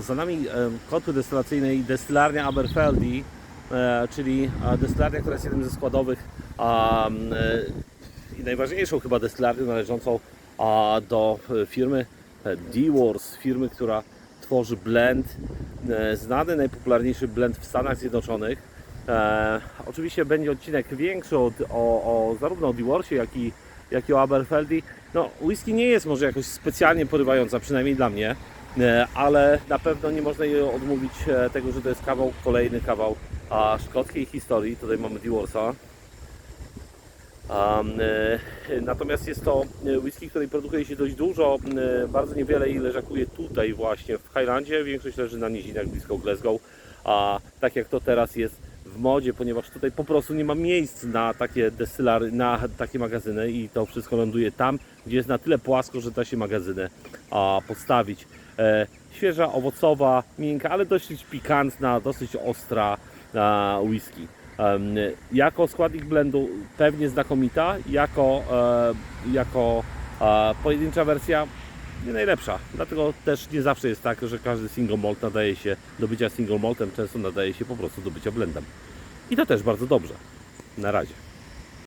Za nami kotły destylacyjne i destylarnia Aberfeldy, e, czyli destylarnia, która jest jednym ze składowych e, i najważniejszą chyba destylarnią należącą do e, firmy D-Wars, firmy, która tworzy blend, znany najpopularniejszy blend w Stanach Zjednoczonych. Oczywiście będzie odcinek większy od, o, o zarówno o D-Warsie, jak i, jak i o Aberfeldy. No, whisky nie jest może jakoś specjalnie porywająca, przynajmniej dla mnie, ale na pewno nie można jej odmówić e, tego, że to jest kawał, kolejny kawał a, szkockiej historii. Tutaj mamy D-Warsa. Um, e, natomiast jest to e, whisky, której produkuje się dość dużo, e, bardzo niewiele jej leżakuje tutaj właśnie w Highlandzie, większość leży na nizinach blisko Glasgow, a tak jak to teraz jest w modzie, ponieważ tutaj po prostu nie ma miejsc na takie destylary, na takie magazyny i to wszystko ląduje tam, gdzie jest na tyle płasko, że da się magazyny postawić. E, świeża, owocowa, miękka, ale dosyć pikantna, dosyć ostra a, whisky. Jako składnik blendu pewnie znakomita, jako, e, jako e, pojedyncza wersja nie najlepsza. Dlatego też nie zawsze jest tak, że każdy single malt nadaje się do bycia single maltem, często nadaje się po prostu do bycia blendem. I to też bardzo dobrze. Na razie.